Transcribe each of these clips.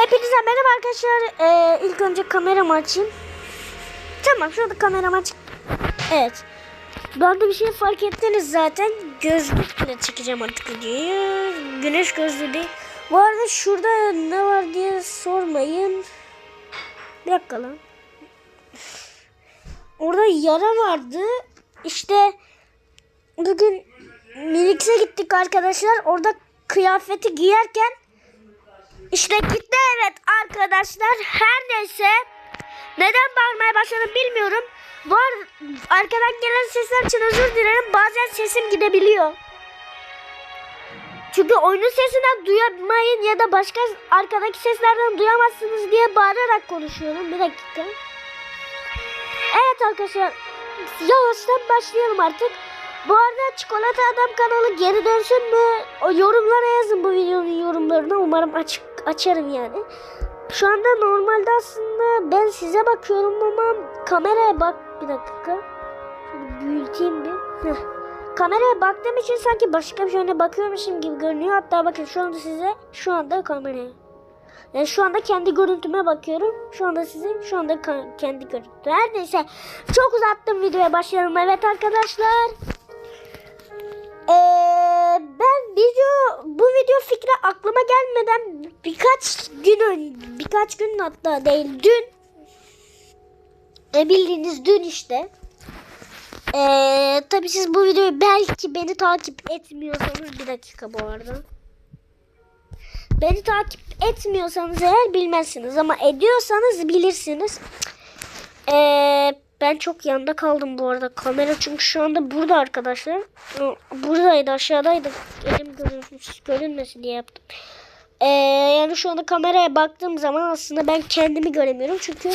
Hepinize merhaba arkadaşlar. Ee, ilk önce kameramı açayım. Tamam şurada kameramı aç. Evet. Ben de bir şey fark ettiniz zaten. Gözlükle çekeceğim artık videoyu. Güneş gözlüğü değil. Bu arada şurada ne var diye sormayın. Bir dakika lan. Orada yara vardı. İşte bugün Minix'e gittik arkadaşlar. Orada kıyafeti giyerken işte gitti evet arkadaşlar. Her neyse. Neden bağırmaya başladım bilmiyorum. Bu ar- arkadan gelen sesler için özür dilerim. Bazen sesim gidebiliyor. Çünkü oyunun sesinden duyamayın ya da başka arkadaki seslerden duyamazsınız diye bağırarak konuşuyorum. Bir dakika. Evet arkadaşlar. Yavaştan başlayalım artık. Bu arada Çikolata Adam kanalı geri dönsün mü? O yorumlara yazın bu videonun yorumlarını. Umarım açık açarım yani. Şu anda normalde aslında ben size bakıyorum ama kameraya bak bir dakika. Şöyle büyüteyim bir. Heh. Kameraya baktığım için sanki başka bir şeyine bakıyormuşum gibi görünüyor. Hatta bakın şu anda size şu anda kameraya. Yani şu anda kendi görüntüme bakıyorum. Şu anda sizin şu anda kendi görüntü. Her neyse çok uzattım videoya başlayalım. Evet arkadaşlar. Ee, ben video bu video fikri aklıma gelmeden birkaç gün ön, birkaç gün hatta değil dün. E, bildiğiniz dün işte. Ee, tabi siz bu videoyu belki beni takip etmiyorsanız bir dakika bu arada. Beni takip etmiyorsanız eğer bilmezsiniz ama ediyorsanız bilirsiniz. Ee, ben çok yanda kaldım bu arada. Kamera çünkü şu anda burada arkadaşlar. Buradaydı aşağıdaydı. Elim görünmüş, görünmesin diye yaptım. Ee, yani şu anda kameraya baktığım zaman aslında ben kendimi göremiyorum. Çünkü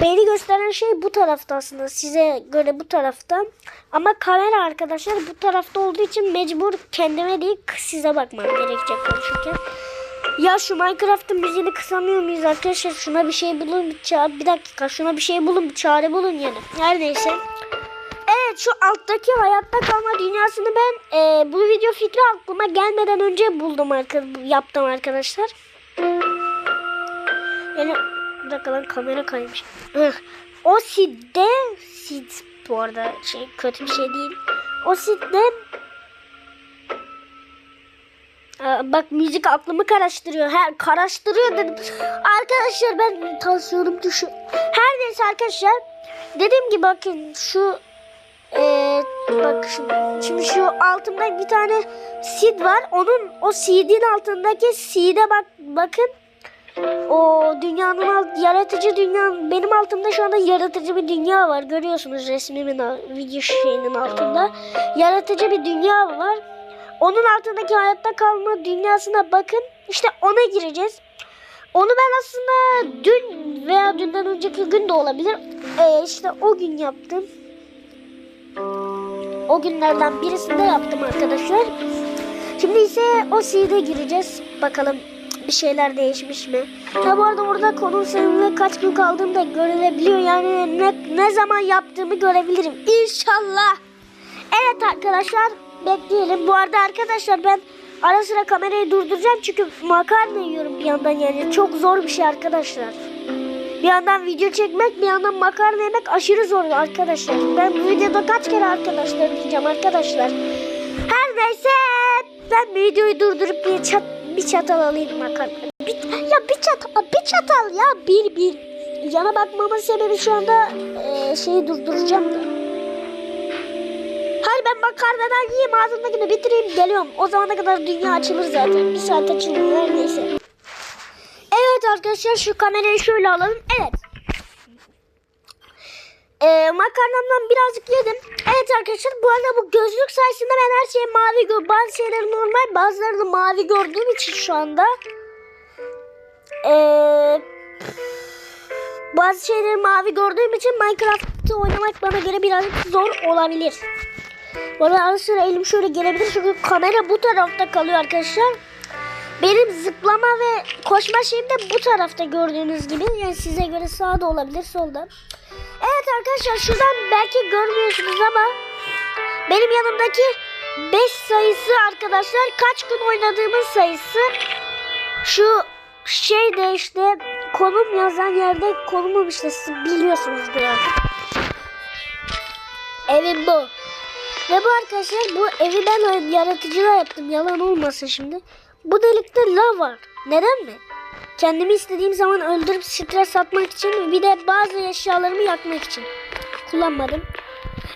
beni gösteren şey bu tarafta aslında. Size göre bu tarafta. Ama kamera arkadaşlar bu tarafta olduğu için mecbur kendime değil size bakmam gerekecek konuşurken. Ya şu Minecraft'ın müziğini kısamıyor muyuz arkadaşlar? Şuna bir şey bulun bir çare. Bir dakika şuna bir şey bulun bir çare bulun yani. Her neyse. Evet şu alttaki hayatta kalma dünyasını ben e, bu video fikri aklıma gelmeden önce buldum arka, yaptım arkadaşlar. Yani bir dakika lan kamera kaymış. O sidde sid bu arada şey kötü bir şey değil. O sidde Bak müzik aklımı karıştırıyor. Her karıştırıyor dedim. Arkadaşlar ben tansiyonum düşüyor. Her neyse arkadaşlar. Dediğim gibi bakın şu ee, bak şimdi, şimdi şu altımda bir tane seed var. Onun o seed'in altındaki seed'e bak bakın. O dünyanın alt, yaratıcı dünya benim altımda şu anda yaratıcı bir dünya var. Görüyorsunuz resmimin video şeyinin altında. Yaratıcı bir dünya var. Onun altındaki hayatta kalma dünyasına bakın. İşte ona gireceğiz. Onu ben aslında dün veya dünden önceki gün de olabilir. Ee, işte o gün yaptım. O günlerden birisinde yaptım arkadaşlar. Şimdi ise o seed'e gireceğiz. Bakalım bir şeyler değişmiş mi? Ha bu arada orada konum sayımı kaç gün kaldığım da görülebiliyor. Yani ne, ne zaman yaptığımı görebilirim. İnşallah. Evet arkadaşlar bekleyelim. Bu arada arkadaşlar ben ara sıra kamerayı durduracağım çünkü makarna yiyorum bir yandan yani çok zor bir şey arkadaşlar. Bir yandan video çekmek bir yandan makarna yemek aşırı zor arkadaşlar. Ben bu videoda kaç kere arkadaşlar diyeceğim arkadaşlar. Her neyse ben videoyu durdurup bir çat bir çatal alayım makarna. Bir, ya bir çatal bir çatal ya bir bir. Yana bakmamın sebebi şu anda eee, şeyi durduracağım da. Hayır ben makarnadan yiyeyim ağzımdakini bitireyim geliyorum. O zamana kadar dünya açılır zaten. Bir saat açılır her neyse. Evet arkadaşlar şu kamerayı şöyle alalım. Evet. Ee, makarnamdan birazcık yedim. Evet arkadaşlar bu arada bu gözlük sayesinde ben her şeyi mavi gör. Bazı şeyleri normal bazılarını mavi gördüğüm için şu anda. Ee, bazı şeyleri mavi gördüğüm için Minecraft'ı oynamak bana göre birazcık zor olabilir. Arada ara sıra elim şöyle gelebilir çünkü kamera bu tarafta kalıyor arkadaşlar. Benim zıplama ve koşma şeyim de bu tarafta gördüğünüz gibi. Yani size göre sağda olabilir solda. Evet arkadaşlar şuradan belki görmüyorsunuz ama benim yanımdaki 5 sayısı arkadaşlar kaç gün oynadığımın sayısı. Şu şey de işte konum yazan yerde konumum işte biliyorsunuz diye. Evim bu. Ve bu arkadaşlar bu evi ben yaratıcıda yaptım. Yalan olmasın şimdi. Bu delikte lav var. Neden mi? Kendimi istediğim zaman öldürüp stres atmak için bir de bazı eşyalarımı yakmak için. Kullanmadım.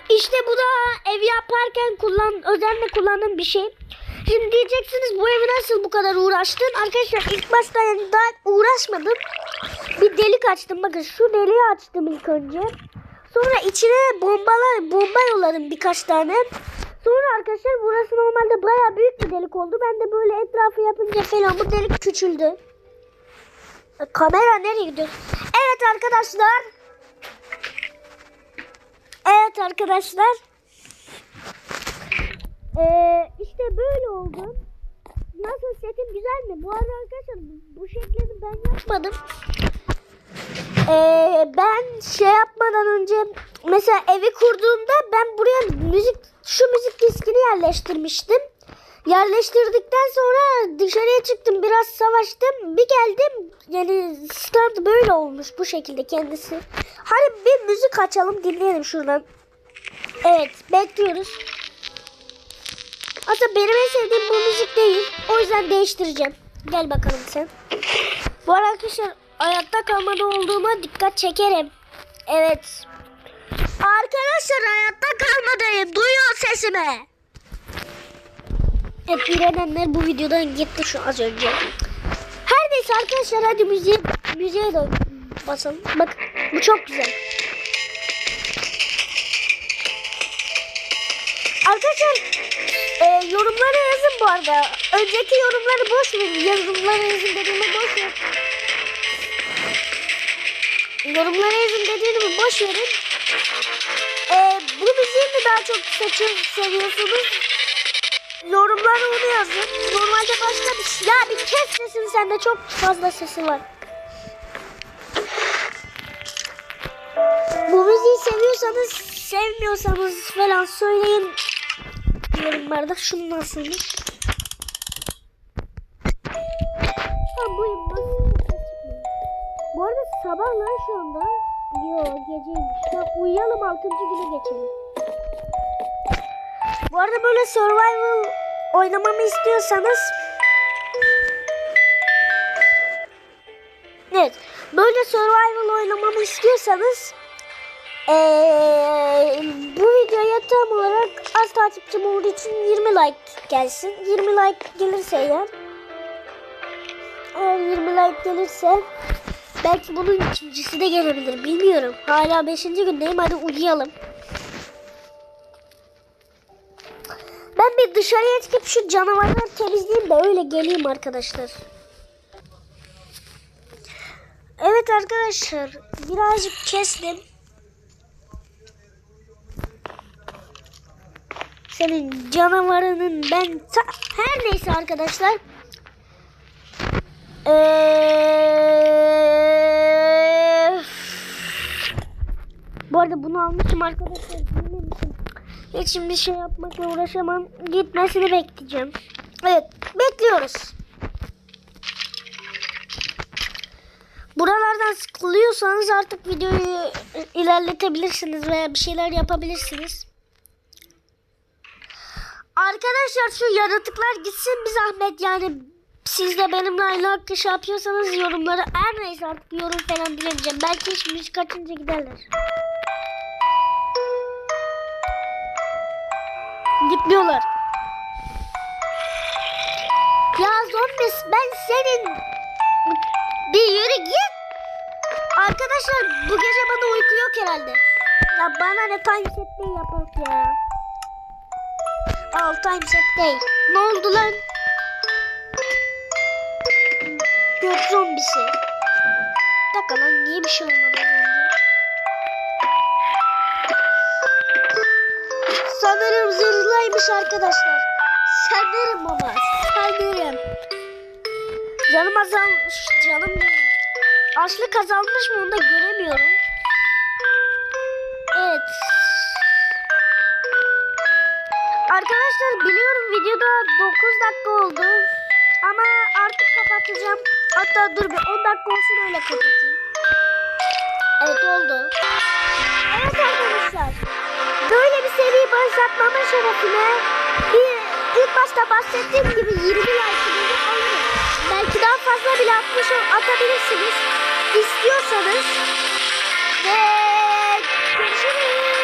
İşte bu da ev yaparken kullan, özenle kullandığım bir şey. Şimdi diyeceksiniz bu evi nasıl bu kadar uğraştın? Arkadaşlar ilk başta yani daha uğraşmadım. Bir delik açtım. Bakın şu deliği açtım ilk önce. Sonra içine bombalar, bomba yolladım birkaç tane. Sonra arkadaşlar burası normalde baya büyük bir delik oldu. Ben de böyle etrafı yapınca falan bu delik küçüldü. E, Kamera nereye gidiyor? Evet arkadaşlar. Evet arkadaşlar. Ee, işte böyle oldu. Nasıl setim güzel mi? Bu arada arkadaşlar bu- şeklini ben yapmadım. Ee, ben şey yapmadan önce mesela evi kurduğumda ben buraya müzik şu müzik diskini yerleştirmiştim. Yerleştirdikten sonra dışarıya çıktım biraz savaştım bir geldim yani stand böyle olmuş bu şekilde kendisi. Hadi bir müzik açalım dinleyelim şuradan. Evet bekliyoruz. Aslında benim en sevdiğim bu müzik değil. O yüzden değiştireceğim. Gel bakalım sen. Bu arkadaşlar hayatta kalmada olduğuma dikkat çekerim. Evet. Arkadaşlar hayatta kalmadayım. Duyuyor sesimi. Hep İrenenler bu videodan gitti şu az önce. Her neyse arkadaşlar hadi müziğe, müziğe de basalım. Bak bu çok güzel. Arkadaşlar e, yorumlara yazın bu arada. Önceki yorumları boş verin. Yorumlara yazın dediğimi boş verin. Yorumlara yazın dediğimi boş verin. E, bu müziği mi daha çok seçin, seviyorsunuz? Yorumlara onu yazın. Normalde başka bir şey. Ya bir kes sesini sende çok fazla sesi var. Bu müziği seviyorsanız, sevmiyorsanız falan söyleyin yorumlarda. Şunu nasılmış? Tamam bu nasıl Bu arada sabah lan şu anda. Yo geceymiş. Tamam uyuyalım 6. güne geçelim. Bu arada böyle survival oynamamı istiyorsanız Evet. Böyle survival oynamamı istiyorsanız eee, bu videoya tam olarak az takipçim olduğu için 20 like gelsin. 20 like gelirse eğer 20 like gelirse belki bunun ikincisi de gelebilir. Bilmiyorum. Hala 5. gündeyim. Hadi uyuyalım. Ben bir dışarıya çıkıp şu canavarları temizleyeyim de öyle geleyim arkadaşlar. Evet arkadaşlar birazcık kestim. Senin canavarının ben her neyse arkadaşlar. Ee... Bu arada bunu almışım arkadaşlar. Bilmemişim. Hiç şimdi şey yapmakla uğraşamam. Gitmesini bekleyeceğim. Evet bekliyoruz. Buralardan sıkılıyorsanız artık videoyu ilerletebilirsiniz veya bir şeyler yapabilirsiniz. Arkadaşlar şu yaratıklar gitsin bir zahmet yani siz de benimle aynı hakkı şey yapıyorsanız yorumları her neyse artık yorum falan bilemeyeceğim. Belki hiç müzik açınca giderler. Gitmiyorlar. Ya zombi ben senin bir yürü git. Arkadaşlar bu gece bana uyku yok herhalde. Ya bana ne time set day yapak ya. Al time set day. Ne oldu lan? Gök zombisi. Bir dakika lan niye bir şey olmadı Sanırım zırhlıymış arkadaşlar. Sanırım ama sanırım. Canım azalmış. Canım benim. Açlık azalmış mı onu da göremiyorum. Evet. Arkadaşlar biliyorum videoda 9 dakika oldu. Ama artık kapatacağım. Hatta dur bir 10 dakika olsun öyle kapatayım. Evet oldu. Evet arkadaşlar böyle bir seri başlatmamın şerefine bir, ilk başta bahsettiğim gibi 20 like'ınızı alırım. Belki daha fazla bile atmış atabilirsiniz. İstiyorsanız ve görüşürüz.